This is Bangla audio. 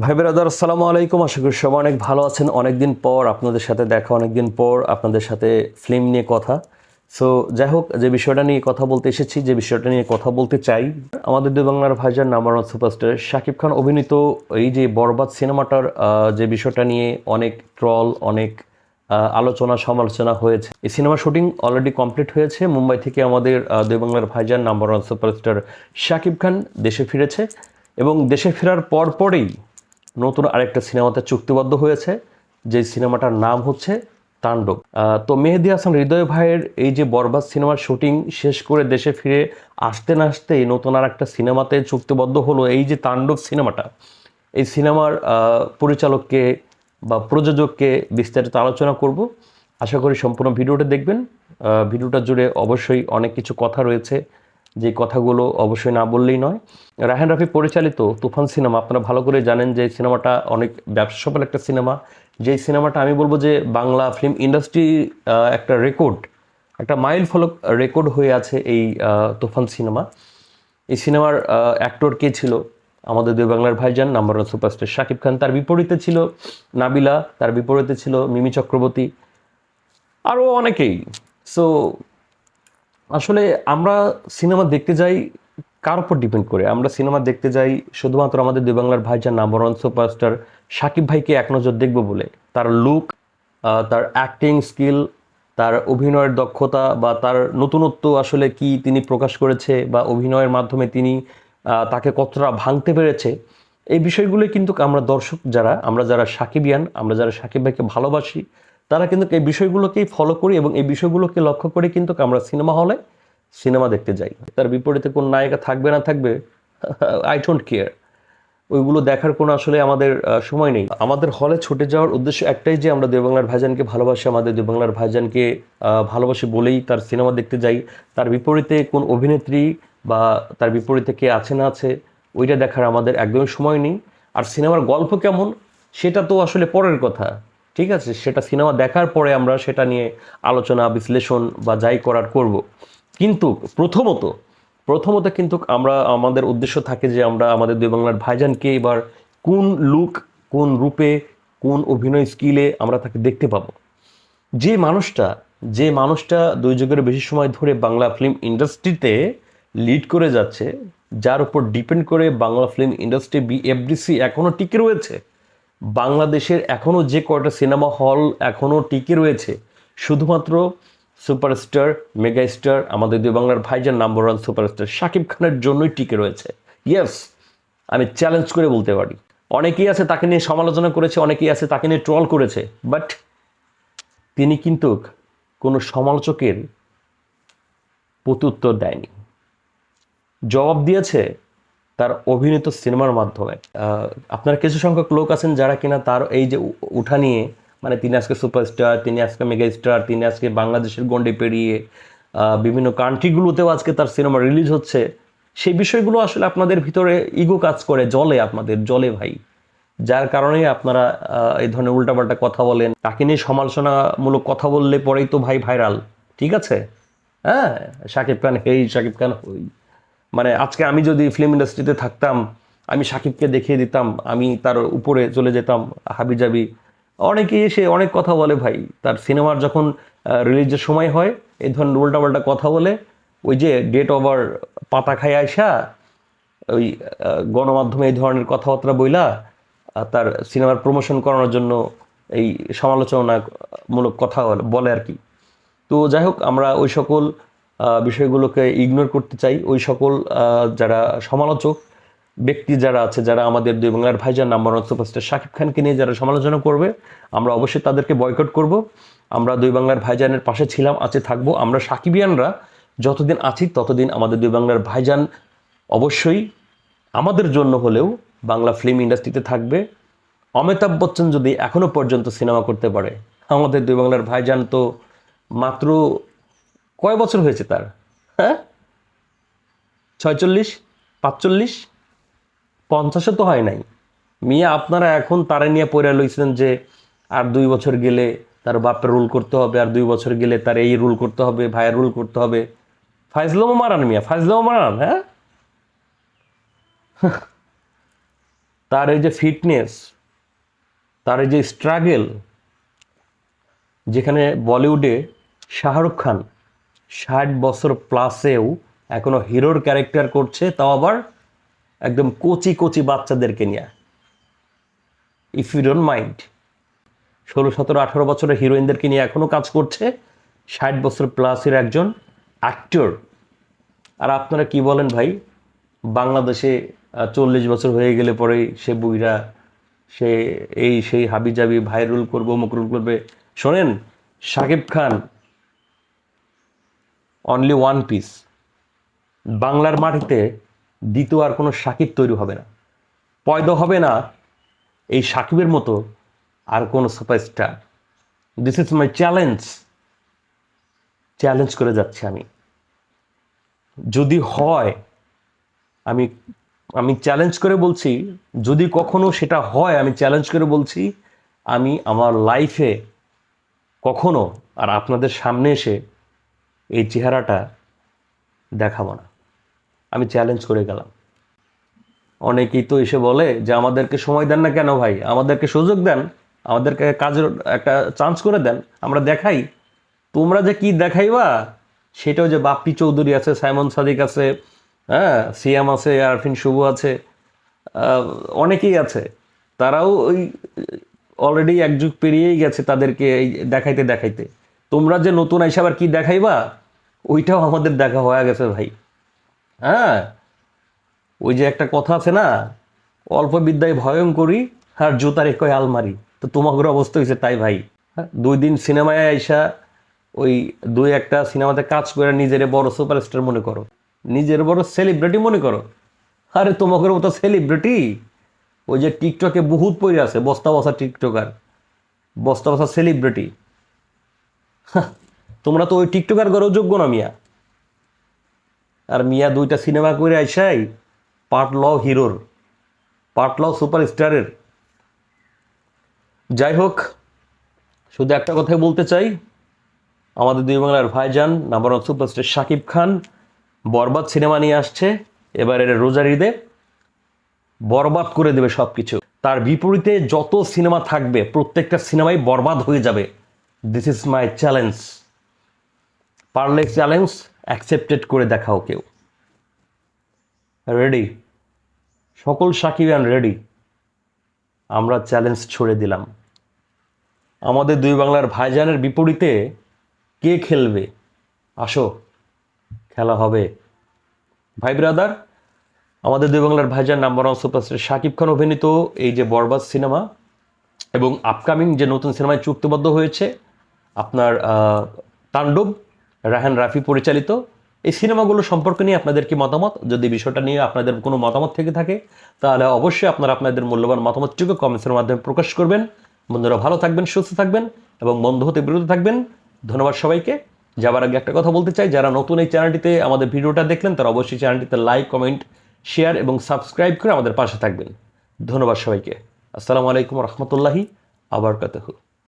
ভাই বেরাদার, আসসালামু আলাইকুম। আশা করি সবাই অনেক ভালো আছেন। অনেকদিন পর আপনাদের সাথে দেখা, অনেকদিন পর আপনাদের সাথে ফিল্ম নিয়ে কথা। সো যাই হোক, যে বিষয়টা নিয়ে কথা বলতে এসেছি, যে বিষয়টা নিয়ে কথা বলতে চাই, আমাদের দুই বাংলার ভাইজান number one superstar Shakib Khan অভিনীত এই যে বরবাদ সিনেমাটার যে বিষয়টা নিয়ে অনেক ট্রল অনেক আলোচনা সমালোচনা হয়েছে। এই সিনেমা শুটিং অলরেডি কমপ্লিট হয়েছে। মুম্বাই থেকে আমাদের দুই বাংলার ভাইজান number one superstar Shakib Khan দেশে ফিরেছে এবং দেশে ফেরার পরপরেই নতুন আরেকটা সিনেমাতে চুক্তিবদ্ধ হয়েছে যে সিনেমাটার নাম হচ্ছে তাণ্ডব। তো মেহেদি হাসান হৃদয় ভাইয়ের এই যে বরবাদ সিনেমার শুটিং শেষ করে দেশে ফিরে আসতে না আসতেই নতুন আর একটা সিনেমাতে চুক্তিবদ্ধ হলো এই যে তাণ্ডব সিনেমাটা। এই সিনেমার পরিচালককে বা প্রযোজককে বিস্তারিত আলোচনা করব। আশা করি সম্পূর্ণ ভিডিওটা দেখবেন। ভিডিওটা জুড়ে অবশ্যই অনেক কিছু কথা রয়েছে। যে কথাগুলো অবশ্যই না বললেই নয়। রাহান রাফি পরিচালিত তুফান সিনেমা, আপনারা ভালো করে জানেন যে সিনেমাটা অনেক ব্যবসা সফল একটা সিনেমা। যেই সিনেমাটা আমি বলব যে বাংলা ফিল্ম ইন্ডাস্ট্রি একটা রেকর্ড একটা মাইল ফলক রেকর্ড হয়ে আছে এই তুফান সিনেমা। এই সিনেমার অ্যাক্টর কে ছিল আমাদের দুই বাংলার ভাইজান number one superstar Shakib Khan. তার বিপরীতে ছিল নাবিলা, তার বিপরীতে ছিল মিমি চক্রবর্তী। আরও অনেকেই। সো আসলে আমরা সিনেমা দেখতে যাই কার উপর ডিপেন্ড করে? আমরা সিনেমা দেখতে যাই শুধুমাত্র আমাদের দুই বাংলার ভাইজান নাম্বার ওয়ান সুপারস্টার শাকিব ভাইকে এক নজর দেখব বলে। তার লুক তার অ্যাক্টিং স্কিল তার অভিনয়ের দক্ষতা বা তার নতুনত্ব আসলে কি তিনি প্রকাশ করেছে বা অভিনয়ের মাধ্যমে তিনি তাকে কতটা ভাঙতে পেরেছে, এই বিষয়গুলো কিন্তু আমরা দর্শক যারা, আমরা যারা সাকিবিয়ান, আমরা যারা সাকিব ভাইকে ভালোবাসি তারা কিন্তু এই বিষয়গুলোকেই ফলো করি এবং এই বিষয়গুলোকে লক্ষ্য করে কিন্তু আমরা সিনেমা হলে সিনেমা দেখতে যাই। তার বিপরীতে কোন নায়িকা থাকবে না থাকবে আই ডোন্ট কেয়ার ওইগুলো দেখার কোনো আসলে আমাদের সময় নেই। আমাদের হলে ছুটে যাওয়ার উদ্দেশ্য একটাই যে আমরা দেববাংলার ভাইজানকে ভালোবাসি, আমাদের দেববাংলার ভাইজানকে ভালোবাসি বলেই তার সিনেমা দেখতে যাই। তার বিপরীতে কোন অভিনেত্রী বা তার বিপরীতে কে আছে না আছে, ওইটা দেখার আমাদের একদমই সময় নেই। আর সিনেমার গল্প কেমন, সেটা তো আসলে পরের কথা। ঠিক আছে, সেটা সিনেমা দেখার পরে আমরা সেটা নিয়ে আলোচনা, বিশ্লেষণ বা যাই করার করব। কিন্তু প্রথমত প্রথমত কিন্তু আমরা, আমাদের উদ্দেশ্য থাকে যে আমরা আমাদের দুই বাংলার ভাইজানকে এবার কোন লুক কোন রূপে, কোন অভিনয় স্কিলে আমরা তাকে দেখতে পাবো। যে মানুষটা যে মানুষটা দুই যুগের বেশি সময় ধরে বাংলা ফিল্ম ইন্ডাস্ট্রিতে লিড করে যাচ্ছে, যার উপর ডিপেন্ড করে বাংলা ফিল্ম ইন্ডাস্ট্রি বিএফডিসি এখনও টিকে রয়েছে বাংলাদেশের এখনও যে কয়টা সিনেমা হল এখনও টিকে রয়েছে, শুধুমাত্র সুপারস্টার মেগা স্টার আমাদের দুই বাংলার ভাইজান নাম্বার ওয়ান সুপারস্টার শাকিব খানের জন্যই টিকে রয়েছে। ইয়েস আমি চ্যালেঞ্জ করে বলতে পারি। অনেকেই আছে তাকে নিয়ে সমালোচনা করেছে, অনেকেই আছে তাকে নিয়ে ট্রল করেছে বাট তিনি কিন্তু কোনো সমালোচকের প্রত্যুত্তর দেয়নি। জবাব দিয়েছে তার অভিনীত সিনেমার মাধ্যমে। আপনার কিছু সংখ্যক লোক আছেন যারা কিনা তার এই যে উঠা নিয়ে মানে তিনি আজকে সুপারস্টার, তিনি আজকে মেগা স্টার তিনি আজকে বাংলাদেশের গন্ডে পেরিয়ে বিভিন্ন কান্ট্রিগুলোতেও আজকে তার সিনেমা রিলিজ হচ্ছে। সেই বিষয়গুলো আসলে আপনাদের ভিতরে ইগো কাজ করে, জলে আপনাদের, জলে ভাই। যার কারণে আপনারা এই ধরনের উল্টাপাল্টা কথা বলেন। তাকে নিয়ে সমালোচনামূলক কথা বললে পরেই তো ভাই ভাইরাল। ঠিক আছে? হ্যাঁ শাকিব খান হেই, শাকিব খান হই। মানে আজকে আমি যদি ফিল্ম ইন্ডাস্ট্রিতে থাকতাম, আমি সাকিবকে দেখিয়ে দিতাম, আমি তার উপরে চলে যেতাম হাবি জাবি। অনেকেই এসে অনেক কথা বলে ভাই, তার সিনেমার যখন রিলিজের সময় হয়, এই ধরনের উল্টাপাল্টা কথা বলে, ওই যে ডেট ওভার পাতা খাই আইসা ওই গণমাধ্যমে এই ধরনের কথাবার্তা বইলা তার সিনেমার প্রমোশন করানোর জন্য এই সমালোচনামূলক কথা বলে- আর কি। তো যাই হোক, আমরা ওই সকল বিষয়গুলোকে ইগনোর করতে চাই। ওই সকল যারা সমালোচক ব্যক্তি যারা আছে, যারা আমাদের দুই বাংলার ভাইজান নাম্বার ওয়ান সুপারস্টার শাকিব খানকে নিয়ে যারা সমালোচনা করবে, আমরা অবশ্যই তাদেরকে বয়কট করব। আমরা দুই বাংলার ভাইজানের পাশে ছিলাম, আছে, থাকব। আমরা সাকিবিয়ানরা যতদিন আছি, ততদিন আমাদের দুই বাংলার ভাইজান অবশ্যই আমাদের জন্য হলেও বাংলা ফিল্ম ইন্ডাস্ট্রিতে থাকবে। অমিতাভ বচ্চন যদি এখনও পর্যন্ত সিনেমা করতে পারে, আমাদের দুই বাংলার ভাইজান তো মাত্র কয় বছর হয়েছে তার? হ্যাঁ? ছয়চল্লিশ? পাঁচচল্লিশ? পঞ্চাশে তো হয় নাই। মিয়া, আপনারা এখন তারা নিয়ে পড়ে লইছেন যে আর দুই বছর গেলে তার বাপের রুল করতে হবে, আর দুই বছর গেলে তার এই রুল করতে হবে, ভাইয়ের রুল করতে হবে। ফাইজলামও মারান মিয়া, ফাইজলামও মারান হ্যাঁ? তার এই যে ফিটনেস, তার এই যে স্ট্রাগেল, যেখানে বলিউডে শাহরুখ খান ষাট বছর প্লাসেও এখনও হিরোর ক্যারেক্টার করছে, তাও আবার একদম কচি কচি বাচ্চাদেরকে নিয়ে। ইফ ইউ ডোন্ট মাইন্ড ষোলো, সতেরো, আঠারো বছরের হিরোইনদেরকে নিয়ে এখনও কাজ করছে, ষাট বছর প্লাসের একজন অ্যাক্টর আর আপনারা কি বলেন ভাই, বাংলাদেশে চল্লিশ বছর হয়ে গেলে পরেই সে বুইরা, সে এই, সেই হাবি জাবি ভাইরুল করব, মুকরুল করবে। শোনেন, Shakib Khan only one piece বাংলার মাটিতে দ্বিতীয় আর কোনো সাকিব তৈরি হবে না। পয়দা হবে না এই সাকিবের মতো আর কোনো superstar this is my challenge challenge করে যাচ্ছি আমি। যদি হয়, আমি আমি চ্যালেঞ্জ করে বলছি, যদি কখনো সেটা হয়, আমি চ্যালেঞ্জ করে বলছি, আমি আমার লাইফে কখনো আর আপনাদের সামনে এসে এই চেহারাটা দেখাবো না। আমি চ্যালেঞ্জ করে গেলাম। অনেকেই তো এসে বলে যে, আমাদেরকে সময় দেন না কেন ভাই? আমাদেরকে সুযোগ দেন। আমাদেরকে কাজের একটা চান্স করে দেন। আমরা দেখাই। তোমরা যে কি দেখাইবা, সেটাও যে বাপ্পি চৌধুরী আছে, সাইমন সাদিক আছে হ্যাঁ সিয়াম আছে, আরফিন শুভ আছে অনেকেই আছে। তারাও ওই অলরেডি এক যুগ পেরিয়েই গেছে তাদেরকে এই দেখাইতে দেখাইতে। তোমরা যে নতুন আবার কি দেখাইবা? ওইটাও আমাদের দেখা হয়ে গেছে ভাই। হ্যাঁ? ওই যে একটা কথা আছে না, অল্প বিদ্যায় ভয়ঙ্করী আর জুতার একই আলমারি। তো তোমাদের অবস্থা হয়েছে তাই ভাই। হ্যাঁ? দুই দিন সিনেমায় আইসা ওই দুই একটা সিনেমাতে কাজ করে নিজের বড় সুপারস্টার মনে করো। নিজের বড় সেলিব্রিটি মনে করো। আরে তোমাদের মতো সেলিব্রিটি? ওই যে টিকটকে বহুত পড়ে আছে বস্তা বসা টিকটকার। বস্তা বসা সেলিব্রিটি তোমরা তো ওই টিকটকার করেও যোগ্য না, মিয়া। আর মিয়া দুইটা সিনেমা করে আইসাই পার্ট লও হিরোর পার্ট লও সুপারস্টারের। যাই হোক, শুধু একটা কথাই বলতে চাই। আমাদের দুই বাংলার ভাইজান number one superstar Shakib Khan, Borbaad cinema নিয়ে আসছে, এবারের রোজার ঈদে। বরবাদ করে দেবে সব কিছু তার বিপরীতে যত সিনেমা থাকবে, প্রত্যেকটা সিনেমাই বরবাদ হয়ে যাবে। দিস ইজ মাই চ্যালেঞ্জ পারলে চ্যালেঞ্জ অ্যাকসেপ্টেড করে দেখাও কেউ। রেডি সকল সাকিবান রেডি আমরা চ্যালেঞ্জ ছড়ে দিলাম। আমাদের দুই বাংলার ভাইজানের বিপরীতে কে খেলবে? আসো, খেলা হবে। ভাই ব্রাদার আমাদের দুই বাংলার ভাইজান number one superstar Shakib Khan অভিনীত এই যে বরবাদ সিনেমা এবং আপকামিং যে নতুন সিনেমায় চুক্তিবদ্ধ হয়েছে, আপনার তাণ্ডব রাহান রাফি পরিচালিত। এই সিনেমাগুলো সম্পর্কে নিয়ে আপনাদের কি মতামত? যদি বিষয়টা নিয়ে আপনাদের কোনো মতামত থেকে থাকে, তাহলে অবশ্যই আপনারা আপনাদের মূল্যবান মতামতটুকু কমেন্টসের মাধ্যমে প্রকাশ করবেন। বন্ধুরা ভালো থাকবেন, সুস্থ থাকবেন এবং বন্ধ হতে বিরত থাকবেন। ধন্যবাদ সবাইকে। যাবার আগে একটা কথা বলতে চাই, যারা নতুন এই চ্যানেলটিতে আমাদের ভিডিওটা দেখলেন, তারা অবশ্যই চ্যানেলটিতে লাইক, কমেন্ট, শেয়ার এবং সাবস্ক্রাইব করে আমাদের পাশে থাকবেন। ধন্যবাদ সবাইকে। আসসালামু আলাইকুম রহমতুল্লাহি আবার